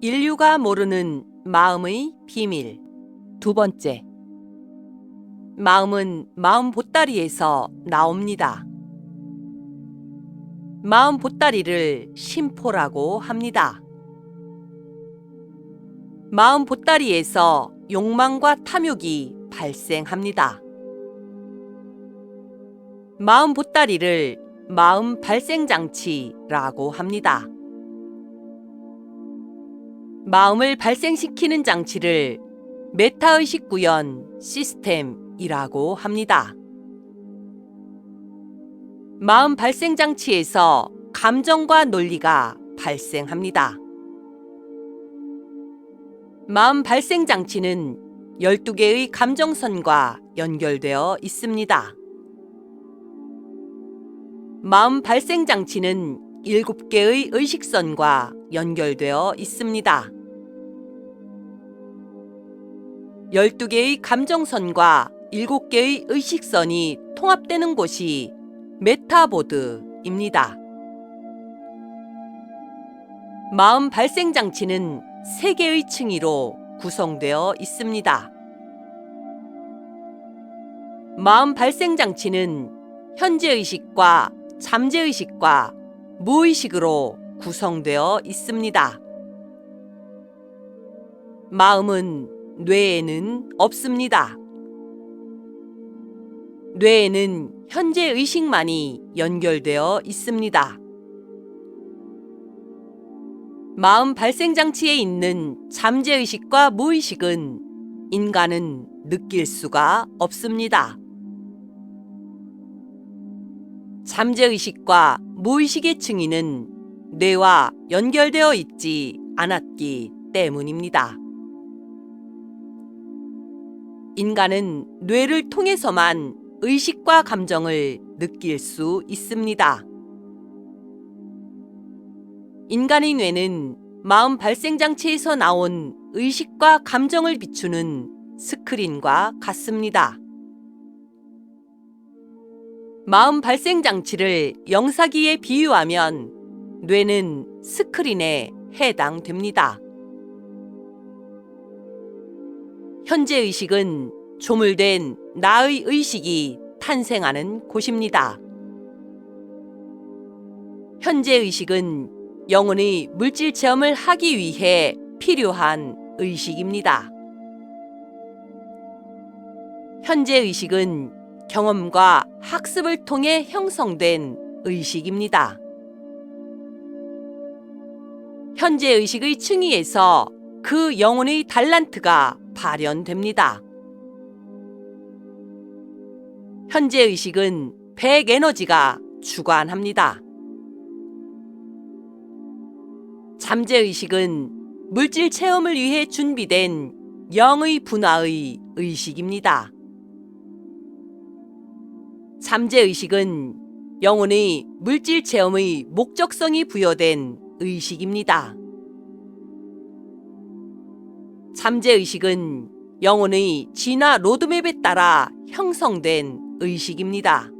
인류가 모르는 마음의 비밀. 두 번째. 마음은 마음 보따리에서 나옵니다. 마음 보따리를 심포라고 합니다. 마음 보따리에서 욕망과 탐욕이 발생합니다. 마음 보따리를 마음 발생장치라고 합니다. 마음을 발생시키는 장치를 메타의식 구현 시스템이라고 합니다. 마음 발생 장치에서 감정과 논리가 발생합니다. 마음 발생 장치는 12개의 감정선과 연결되어 있습니다. 마음 발생 장치는 7개의 의식선과 연결되어 있습니다. 12개의 감정선과 7개의 의식선이 통합되는 곳이 메타보드입니다. 마음 발생 장치는 3개의 층위로 구성되어 있습니다. 마음 발생 장치는 현재의식과 잠재의식과 무의식으로 구성되어 있습니다. 마음은 뇌에는 없습니다. 뇌에는 현재 의식만이 연결되어 있습니다. 마음 발생 장치에 있는 잠재 의식과 무의식은 인간은 느낄 수가 없습니다. 잠재 의식과 무의식의 층위는 뇌와 연결되어 있지 않았기 때문입니다. 인간은 뇌를 통해서만 의식과 감정을 느낄 수 있습니다. 인간의 뇌는 마음 발생장치에서 나온 의식과 감정을 비추는 스크린과 같습니다. 마음 발생장치를 영사기에 비유하면 뇌는 스크린에 해당됩니다. 현재 의식은 조물된 나의 의식이 탄생하는 곳입니다. 현재 의식은 영혼의 물질 체험을 하기 위해 필요한 의식입니다. 현재 의식은 경험과 학습을 통해 형성된 의식입니다. 현재 의식의 층위에서 그 영혼의 달란트가 발현됩니다. 현재 의식은 백 에너지가 주관합니다. 잠재 의식은 물질 체험을 위해 준비된 영의 분화의 의식입니다. 잠재 의식은 영혼의 물질 체험의 목적성이 부여된 의식입니다. 잠재 의식은 영혼의 진화 로드맵에 따라 형성된 의식입니다.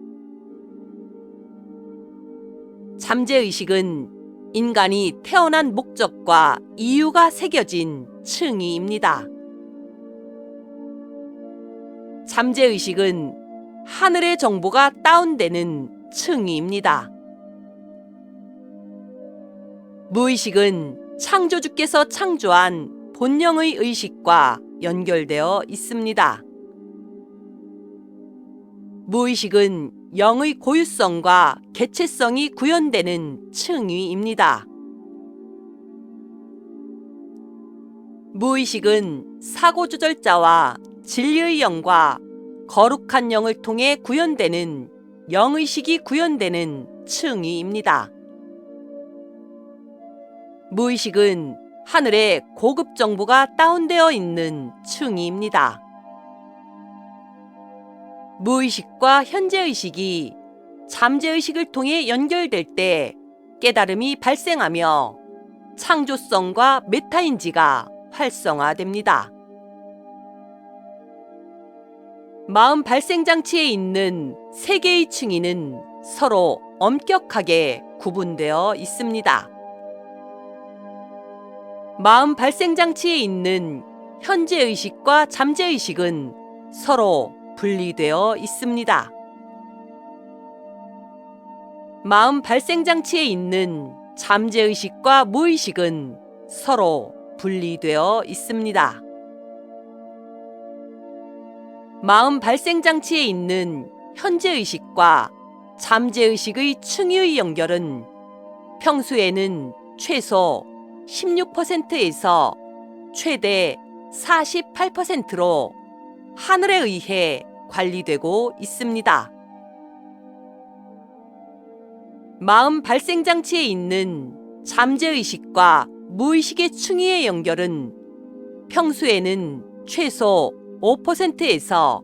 잠재 의식은 인간이 태어난 목적과 이유가 새겨진 층위입니다. 잠재 의식은 하늘의 정보가 다운되는 층위입니다. 무의식은 창조주께서 창조한 본령의 의식과 연결되어 있습니다. 무의식은 영의 고유성과 개체성이 구현되는 층위입니다. 무의식은 사고조절자와 진리의 영과 거룩한 영을 통해 구현되는 영의식이 구현되는 층위입니다. 무의식은 하늘에 고급 정보가 다운되어 있는 층위입니다. 무의식과 현재의식이 잠재의식을 통해 연결될 때 깨달음이 발생하며 창조성과 메타인지가 활성화됩니다. 마음 발생 장치에 있는 세 개의 층위는 서로 엄격하게 구분되어 있습니다. 마음 발생 장치에 있는 현재 의식과 잠재 의식은 서로 분리되어 있습니다. 마음 발생 장치에 있는 잠재 의식과 무의식은 서로 분리되어 있습니다. 마음 발생 장치에 있는 현재 의식과 잠재 의식의 층위의 연결은 평소에는 최소 16%에서 최대 48%로 하늘에 의해 관리되고 있습니다. 마음 발생 장치에 있는 잠재 의식과 무의식의 층위의 연결은 평소에는 최소 5%에서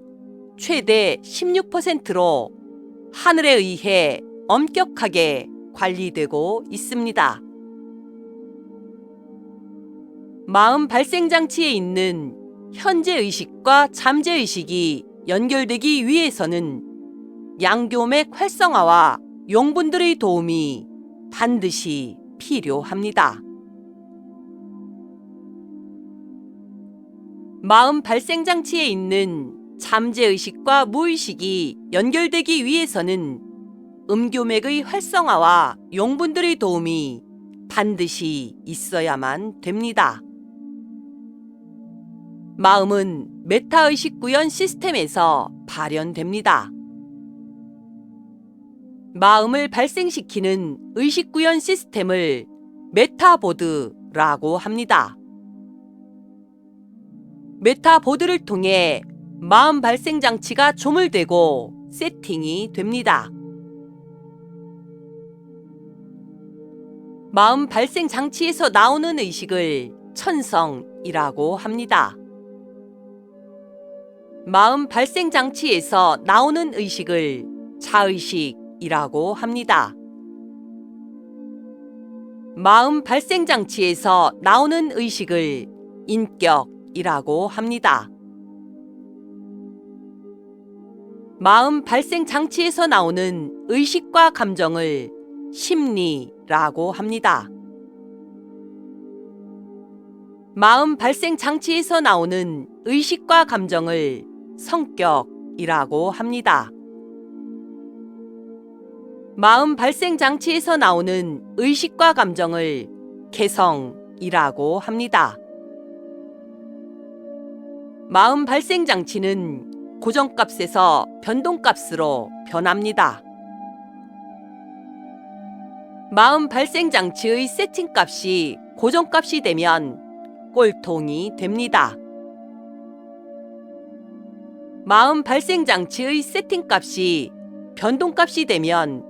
최대 16%로 하늘에 의해 엄격하게 관리되고 있습니다. 마음 발생 장치에 있는 현재 의식과 잠재 의식이 연결되기 위해서는 양교맥 활성화와 용분들의 도움이 반드시 필요합니다. 마음 발생 장치에 있는 잠재 의식과 무의식이 연결되기 위해서는 음교맥의 활성화와 용분들의 도움이 반드시 있어야만 됩니다. 마음은 메타의식 구현 시스템에서 발현됩니다. 마음을 발생시키는 의식 구현 시스템을 메타보드라고 합니다. 메타보드를 통해 마음 발생 장치가 조물되고 세팅이 됩니다. 마음 발생 장치에서 나오는 의식을 천성이라고 합니다. 마음 발생 장치에서 나오는 의식을 자의식이라고 합니다. 마음 발생 장치에서 나오는 의식을 인격이라고 합니다. 마음 발생 장치에서 나오는 의식과 감정을 심리라고 합니다. 마음 발생 장치에서 나오는 의식과 감정을 성격이라고 합니다. 마음 발생 장치에서 나오는 의식과 감정을 개성이라고 합니다. 마음 발생 장치는 고정값에서 변동값으로 변합니다. 마음 발생 장치의 세팅값이 고정값이 되면 꼴통이 됩니다. 마음 발생 장치의 세팅 값이 변동값이 되면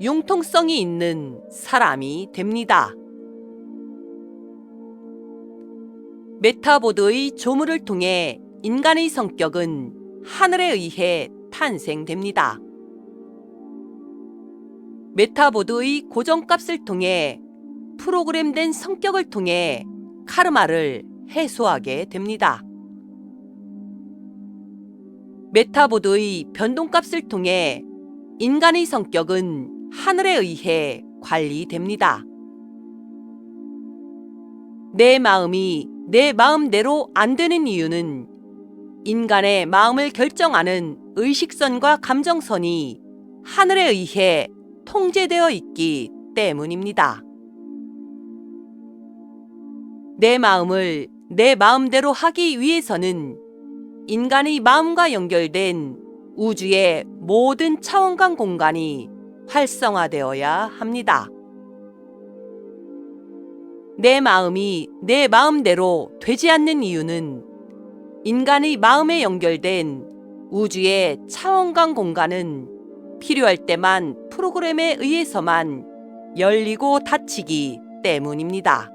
융통성이 있는 사람이 됩니다. 메타보드의 조물을 통해 인간의 성격은 하늘에 의해 탄생됩니다. 메타보드의 고정값을 통해 프로그램된 성격을 통해 카르마를 해소하게 됩니다. 메타보드의 변동값을 통해 인간의 성격은 하늘에 의해 관리됩니다. 내 마음이 내 마음대로 안 되는 이유는 인간의 마음을 결정하는 의식선과 감정선이 하늘에 의해 통제되어 있기 때문입니다. 내 마음을 내 마음대로 하기 위해서는 인간의 마음과 연결된 우주의 모든 차원간 공간이 활성화되어야 합니다. 내 마음이 내 마음대로 되지 않는 이유는 인간의 마음에 연결된 우주의 차원간 공간은 필요할 때만 프로그램에 의해서만 열리고 닫히기 때문입니다.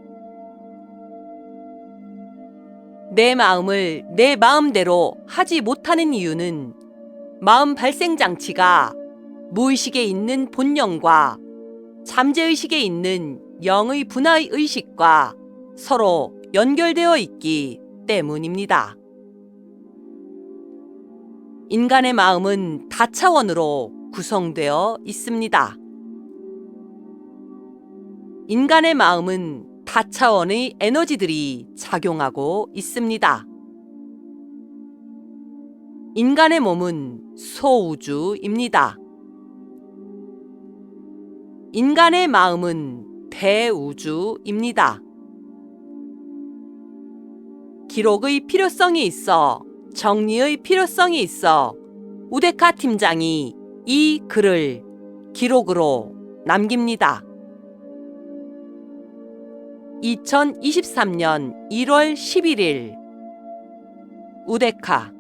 내 마음을 내 마음대로 하지 못하는 이유는 마음 발생 장치가 무의식에 있는 본령과 잠재의식에 있는 영의 분화의 의식과 서로 연결되어 있기 때문입니다. 인간의 마음은 다차원으로 구성되어 있습니다. 인간의 마음은 다차원의 에너지들이 작용하고 있습니다. 인간의 몸은 소우주입니다. 인간의 마음은 대우주입니다. 기록의 필요성이 있어 정리의 필요성이 있어 우데카 팀장이 이 글을 기록으로 남깁니다. 2023년 1월 11일. 우데카